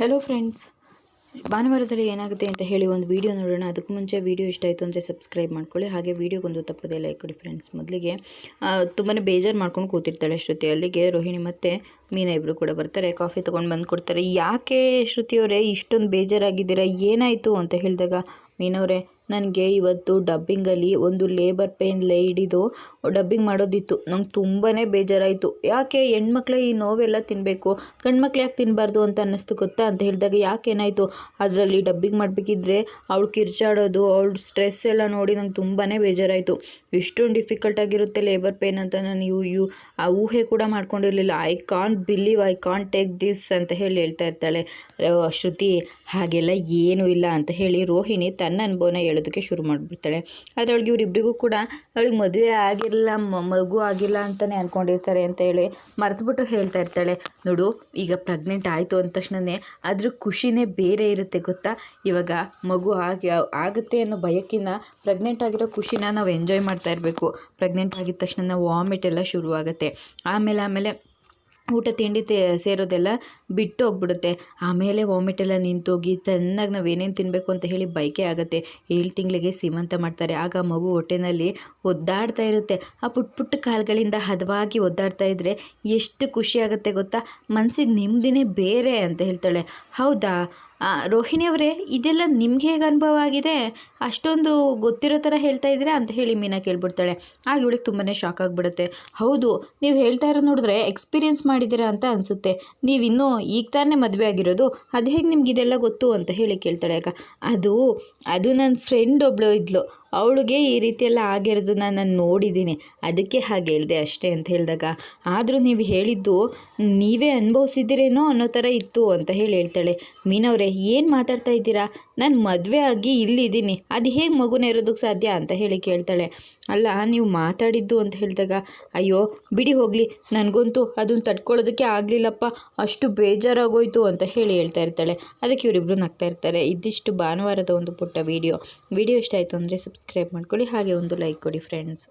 Hello friends ಭಾನುವಾರದಲ್ಲಿ ಏನಾಗುತ್ತೆ ಅಂತ ಹೇಳಿ ಒಂದು ವೀಡಿಯೋ ನೋಡೋಣ. ಅದಕ್ಕೂ ಮುಂಚೆ ವೀಡಿಯೋ ಇಷ್ಟ ಆಯಿತು ಅಂದರೆ ಸಬ್ಸ್ಕ್ರೈಬ್ ಮಾಡ್ಕೊಳ್ಳಿ. ಹಾಗೆ ವೀಡಿಯೋಗೊಂದು ತಪ್ಪದೇ ಲೈಕ್ ಕೊಡಿ ಫ್ರೆಂಡ್ಸ್ ಮೊದಲಿಗೆ ತುಂಬಾ ಬೇಜಾರು ಮಾಡ್ಕೊಂಡು ಕೂತಿರ್ತಾಳೆ ಶ್ರುತಿ. ಅಲ್ಲಿಗೆ ರೋಹಿಣಿ ಮತ್ತು ಮೀನಾ ಇಬ್ಬರು ಕೂಡ ಬರ್ತಾರೆ. ಕಾಫಿ ತೊಗೊಂಡು ಬಂದು ಕೊಡ್ತಾರೆ. ಯಾಕೆ ಶ್ರುತಿಯವರೇ ಇಷ್ಟೊಂದು ಬೇಜಾರಾಗಿದ್ದೀರಾ? ಏನಾಯಿತು ಅಂತ ಹೇಳಿದಾಗ ಮೀನವರೇ ನನಗೆ ಇವತ್ತು ಡಬ್ಬಿಂಗಲ್ಲಿ ಒಂದು ಲೇಬರ್ ಪೇನ್ ಹಿಡಿದು ಡಬ್ಬಿಂಗ್ ಮಾಡೋದಿತ್ತು. ನಂಗೆ ತುಂಬಾ ಬೇಜಾರಾಯಿತು. ಯಾಕೆ ಹೆಣ್ಮಕ್ಳೆ ಈ ನೋವೆಲ್ಲ ತಿನ್ನಬೇಕು ಗಂಡ್ಮಕ್ಳು ಯಾಕೆ ತಿನ್ನಬಾರ್ದು ಅಂತ ಅನ್ನಿಸ್ತು ಗೊತ್ತಾ? ಅಂತ ಹೇಳಿದಾಗ ಯಾಕೆ ಏನಾಯಿತು ಅದರಲ್ಲಿ ಡಬ್ಬಿಂಗ್ ಮಾಡಬೇಕಿದ್ರೆ ಅವಳು ಕಿರ್ಚಾಡೋದು, ಅವಳು ಸ್ಟ್ರೆಸ್ ಎಲ್ಲ ನೋಡಿ ನಂಗೆ ತುಂಬಾ ಬೇಜಾರಾಯಿತು. ಎಷ್ಟೊಂದು ಡಿಫಿಕಲ್ಟ್ ಆಗಿರುತ್ತೆ ಲೇಬರ್ ಪೇನ್ ಅಂತ ನಾನು ಯು ಯು, ಆ ಊಹೆ ಕೂಡ ಮಾಡ್ಕೊಂಡಿರಲಿಲ್ಲ. I can't believe I can't take this ಅಂತ ಹೇಳಿ ಹೇಳ್ತಾ ಇರ್ತಾಳೆ. ಶ್ರುತಿ, ಹಾಗೆಲ್ಲ ಏನೂ ಇಲ್ಲ ಅಂತ ಹೇಳಿ ರೋಹಿಣಿ ತನ್ನ ಅನುಭವನ ಹೇಳೋದಕ್ಕೆ ಶುರು ಮಾಡಿಬಿಡ್ತಾಳೆ. ಆದರೆ ಅವಳಿಗೆ ಇವರಿಬ್ಬರಿಗೂ ಕೂಡ ಅವಳಿಗೆ ಮದುವೆ ಆಗಿರಲಿಲ್ಲ ಮಗು ಆಗಿಲ್ಲ ಅಂತಲೇ ಅಂದ್ಕೊಂಡಿರ್ತಾರೆ ಅಂತ ಹೇಳಿ ಮರೆತುಬಿಟ್ಟು ಹೇಳ್ತಾ ಇರ್ತಾಳೆ. ನೋಡು, ಈಗ ಪ್ರೆಗ್ನೆಂಟ್ ಆಯಿತು ಅಂದ ತಕ್ಷಣವೇ ಅದ್ರ ಖುಷಿನೇ ಬೇರೆ ಇರುತ್ತೆ ಗೊತ್ತಾ? ಇವಾಗ ಮಗು ಆಗಿ, ಆಗುತ್ತೆ ಅನ್ನೋ ಭಯಕ್ಕಿಂತ ಪ್ರೆಗ್ನೆಂಟ್ ಆಗಿರೋ ಖುಷಿನ ನಾವು ಎಂಜಾಯ್ ಮಾಡ್ತಾ ಇರಬೇಕು. ಪ್ರೆಗ್ನೆಂಟ್ ಆಗಿದ ತಕ್ಷಣ ವಾಮಿಟ್ ಎಲ್ಲ ಶುರುವಾಗುತ್ತೆ. ಆಮೇಲೆ ಆಮೇಲೆ ಊಟ, ತಿಂಡಿ ತೇ, ಸೇರೋದೆಲ್ಲ ಬಿಟ್ಟು ಹೋಗ್ಬಿಡುತ್ತೆ. ಆಮೇಲೆ ವಾಮಿಟ್ ಎಲ್ಲ ನಿಂತೋಗಿ ಚೆನ್ನಾಗಿ ನಾವು ಏನೇನು ತಿನ್ನಬೇಕು ಅಂತ ಹೇಳಿ ಬೈಕೆ ಆಗುತ್ತೆ. ಏಳು ತಿಂಗಳಿಗೆ ಸೀಮಂತ ಮಾಡ್ತಾರೆ. ಆಗ ಮಗು ಹೊಟ್ಟೆನಲ್ಲಿ ಒದ್ದಾಡ್ತಾ ಇರುತ್ತೆ. ಆ ಪುಟ್ಟ ಪುಟ್ಟ ಕಾಲುಗಳಿಂದ ಹದವಾಗಿ ಒದ್ದಾಡ್ತಾ ಇದ್ದರೆ ಎಷ್ಟು ಖುಷಿ ಆಗುತ್ತೆ ಗೊತ್ತಾ? ಮನಸ್ಸಿಗೆ ನೆಮ್ಮದಿನೇ ಬೇರೆ ಅಂತ ಹೇಳ್ತಾಳೆ. ಹೌದಾ? ರೋಹಿಣಿ ಅವರೇ, ಇದೆಲ್ಲ ನಿಮ್ಗೆ ಹೇಗೆ ಅನುಭವ ಆಗಿದೆ? ಅಷ್ಟೊಂದು ಗೊತ್ತಿರೋ ಥರ ಹೇಳ್ತಾ ಇದ್ದೀರಾ ಅಂತ ಹೇಳಿ ಮೀನಾ ಕೇಳ್ಬಿಡ್ತಾಳೆ. ಆಗ ಇವಳಿಗೆ ತುಂಬಾ ಶಾಕ್ ಆಗಿಬಿಡುತ್ತೆ. ಹೌದು, ನೀವು ಹೇಳ್ತಾ ಇರೋದು ನೋಡಿದ್ರೆ ಎಕ್ಸ್ಪೀರಿಯೆನ್ಸ್ ಮಾಡಿದ್ದೀರಾ ಅಂತ ಅನಿಸುತ್ತೆ. ನೀವು ಇನ್ನೂ ಈಗ ತಾನೇ ಮದುವೆ ಆಗಿರೋದು, ಅದು ಹೇಗೆ ನಿಮ್ಗೆ ಇದೆಲ್ಲ ಗೊತ್ತು ಅಂತ ಹೇಳಿ ಕೇಳ್ತಾಳೆ ಆಗ. ಅದು ಅದು ನನ್ನ ಫ್ರೆಂಡ್ ಒಬ್ಳು ಇದ್ಲು. ಅವಳಿಗೆ ಈ ರೀತಿ ಎಲ್ಲ ಆಗಿರೋದನ್ನ ನಾನು ನೋಡಿದ್ದೀನಿ. ಅದಕ್ಕೆ ಹಾಗೆ ಹೇಳಿದೆ ಅಷ್ಟೇ ಅಂತ ಹೇಳಿದಾಗ. ಆದರೂ ನೀವು ಹೇಳಿದ್ದು ನೀವೇ ಅನುಭವಿಸಿದ್ದೀರೇನೋ ಅನ್ನೋ ಥರ ಇತ್ತು ಅಂತ ಹೇಳಿ ಹೇಳ್ತಾಳೆ. ಮೀನವ್ರೆ, ಏನು ಮಾತಾಡ್ತಾ ಇದ್ದೀರಾ? ನಾನು ಮದುವೆ ಆಗಿ ಇಲ್ಲಿದ್ದೀನಿ. ಅದು ಹೇಗೆ ಮಗುನ ಇರೋದಕ್ಕೆ ಸಾಧ್ಯ ಅಂತ ಹೇಳಿ ಕೇಳ್ತಾಳೆ. ಅಲ್ಲ, ನೀವು ಮಾತಾಡಿದ್ದು ಅಂತ ಹೇಳಿದಾಗ, ಅಯ್ಯೋ, ಬಿಡಿ ಹೋಗಲಿ. ನನಗಂತೂ ಅದನ್ನು ತಡ್ಕೊಳ್ಳೋದಕ್ಕೆ ಆಗಲಿಲ್ಲಪ್ಪ. ಅಷ್ಟು ಬೇಜಾರಾಗೋಯ್ತು ಅಂತ ಹೇಳಿ ಹೇಳ್ತಾ ಇರ್ತಾಳೆ. ಅದಕ್ಕೆ ಇವರಿಬ್ಬರು ನಗ್ತಾ ಇರ್ತಾರೆ. ಇದಿಷ್ಟು ಭಾನುವಾರದ ಒಂದು ಪುಟ್ಟ ವಿಡಿಯೋ. ವಿಡಿಯೋ ಇಷ್ಟ ಆಯಿತು ಅಂದರೆ ಸಬ್ಸ್ಕ್ರೈಬ್ ಮಾಡ್ಕೊಳ್ಳಿ ಹಾಗೆ ಒಂದು ಲೈಕ್ ಕೊಡಿ ಫ್ರೆಂಡ್ಸ್